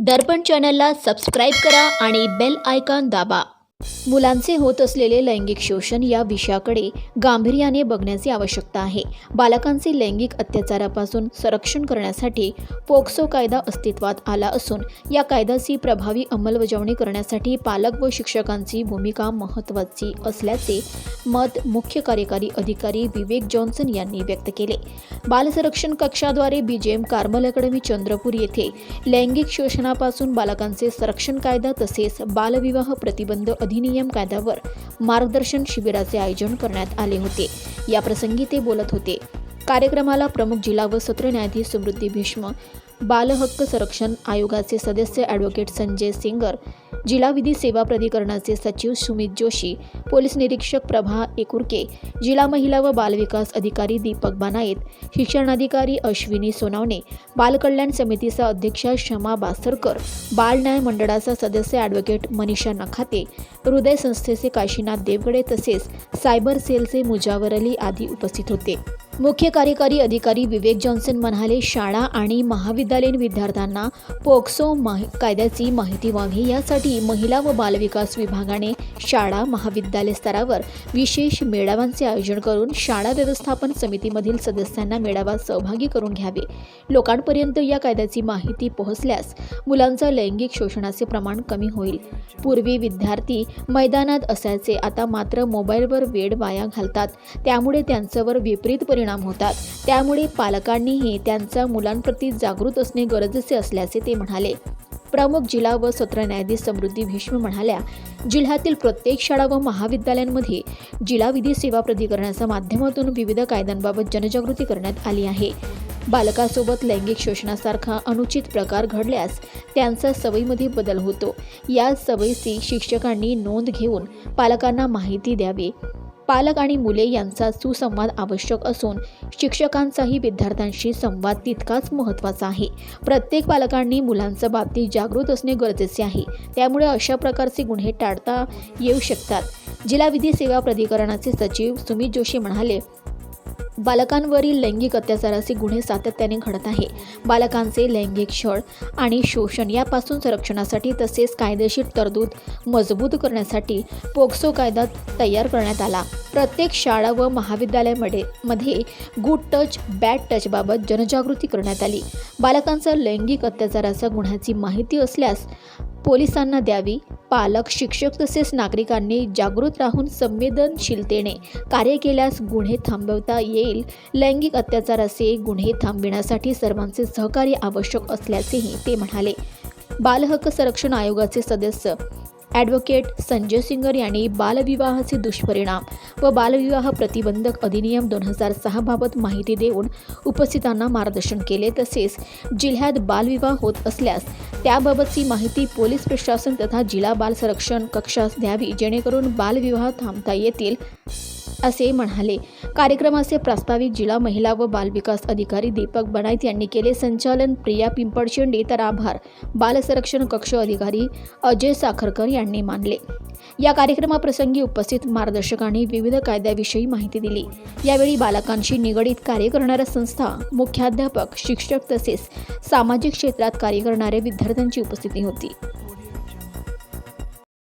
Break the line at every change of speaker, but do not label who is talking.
दर्पण चॅनलला सबस्क्राईब करा आणि बेल आयकॉन दाबा. मुलांचे होत असलेले लैंगिक शोषण या विषयाकडे गांभीर्याने बघण्याची आवश्यकता आहे. बालकांचे लैंगिक अत्याचारापासून संरक्षण करण्यासाठी पोक्सो कायदा अस्तित्वात आला असून या कायद्याची प्रभावी अंमलबजावणी करण्यासाठी पालक व शिक्षकांची भूमिका महत्त्वाची असल्याचे मत मुख्य कार्यकारी अधिकारी विवेक जॉन्सन यांनी व्यक्त केले. बालसंरक्षण कक्षाद्वारे बीजेएम कार्मल अकॅडमी चंद्रपूर येथे लैंगिक शोषणापासून बालकांचे संरक्षण कायदा तसेच बालविवाह प्रतिबंध अधिनियम कायद्यावर मार्गदर्शन शिबिराचे आयोजन करण्यात आले होते. याप्रसंगी ते बोलत होते. कार्यक्रमाला प्रमुख जिल्हा व सत्र न्यायाधीश समृद्धी भीष्म बालहक्क संरक्षण आयोगाचे सदस्य ॲडव्होकेट संजय सिंगर जिल्हा विधी सेवा प्राधिकरणाचे सचिव सुमित जोशी पोलीस निरीक्षक प्रभा एकुरके जिल्हा महिला व बालविकास अधिकारी दीपक बानायत शिक्षणाधिकारी अश्विनी सोनावणे बालकल्याण समितीचा अध्यक्ष क्षमा बासरकर बाल न्याय मंडळाचा सदस्य ॲडव्होकेट मनीषा नखाते हृदय संस्थेचे काशीनाथ देवगडे तसेच सायबर सेलचे मुजावर अली आदी उपस्थित होते. मुख्य कार्यकारी अधिकारी विवेक जॉन्सन म्हणाले शाळा आणि महाविद्यालयीन विद्यार्थ्यांना पोक्सो माहि कायद्याची माहिती व्हावी. यासाठी महिला व बालविकास विभागाने शाळा महाविद्यालय स्तरावर विशेष मेळाव्यांचे आयोजन करून शाळा व्यवस्थापन समितीमधील सदस्यांना मेळाव्यात सहभागी करून घ्यावे. लोकांपर्यंत या कायद्याची माहिती पोहोचल्यास मुलांचं लैंगिक शोषणाचे प्रमाण कमी होईल. पूर्वी विद्यार्थी मैदानात असायचे आता मात्र मोबाईलवर वेळ वाया घालतात. त्यामुळे त्यांच्यावर विपरीत परिणाम परिणाम होतात. त्यामुळे पालकांनीही त्यांचा मुलांप्रती जागृत असणे गरजेचे असल्याचे ते म्हणाले. प्रमुख जिल्हा व सत्र न्यायाधीश समृद्धी भीष्म म्हणाल्या जिल्ह्यातील प्रत्येक शाळा व महाविद्यालयांमध्ये जिल्हा विधी सेवा प्राधिकरणाच्या माध्यमातून विविध कायद्यांबाबत जनजागृती करण्यात आली आहे. बालकासोबत लैंगिक शोषणासारखा अनुचित प्रकार घडल्यास त्यांचा सवयीमध्ये बदल होतो. या सवयीची शिक्षकांनी नोंद घेऊन पालकांना माहिती द्यावी. पालक आणि मुले यांचा सुसंवाद आवश्यक असून शिक्षकांचाही विद्यार्थ्यांशी संवाद तितकाच महत्त्वाचा आहे. प्रत्येक पालकांनी मुलांच्या बाबतीत जागृत असणे गरजेचे आहे. त्यामुळे अशा प्रकारचे गुन्हे टाळता येऊ शकतात. जिल्हा विधी सेवा प्राधिकरणाचे सचिव सुमित जोशी म्हणाले बालकांवरील लैंगिक अत्याचाराचे गुन्हे सातत्याने घडत आहे. बालकांचे लैंगिक छळ आणि शोषण यापासून संरक्षणासाठी तसेच कायदेशीर तरतूद मजबूत करण्यासाठी पोक्सो कायदा तयार करण्यात आला. प्रत्येक शाळा व महाविद्यालयामध्ये मध्ये गुड टच बॅड टचबाबत जनजागृती करण्यात आली. बालकांचा लैंगिक अत्याचाराच्या गुन्ह्याची माहिती असल्यास पोलिसांना द्यावी पालक शिक्षक तसेच नागरिकांनी जागृत राहून संवेदनशीलतेने कार्य केल्यास गुन्हे थांबवता येईल. लैंगिक अत्याचाराचे गुन्हे थांबविण्यासाठी सर्वांचे सहकार्य आवश्यक असल्याचेही ते म्हणाले. बालहक्क संरक्षण आयोगाचे सदस्य ॲडव्होकेट संजय सिंगर यांनी बालविवाहाचे दुष्परिणाम व बालविवाह प्रतिबंधक अधिनियम दोन हजार सहाबाबत माहिती देऊन उपस्थितांना मार्गदर्शन केले. तसेच जिल्ह्यात बालविवाह होत असल्यास त्याबाबतची माहिती पोलीस प्रशासन तथा जिल्हा बाल संरक्षण कक्षास द्यावी जेणेकरून बालविवाह थांबता येतील. असे म्हणाले. कार्यक्रमाचे प्रास्ताविक जिल्हा महिला व बालविकास अधिकारी दीपक बनायत यांनी केले. संचालन प्रिया पिंपळशेंडे तर आभार. बालसंरक्षण कक्ष अधिकारी अजय साखरकर यांनी मानले. या कार्यक्रमाप्रसंगी उपस्थित मार्गदर्शकांनी विविध कायद्याविषयी माहिती दिली. यावेळी बालकांशी निगडीत कार्य करणाऱ्या संस्था मुख्याध्यापक शिक्षक तसेच सामाजिक क्षेत्रात कार्य करणाऱ्या विद्यार्थ्यांची उपस्थिती होती.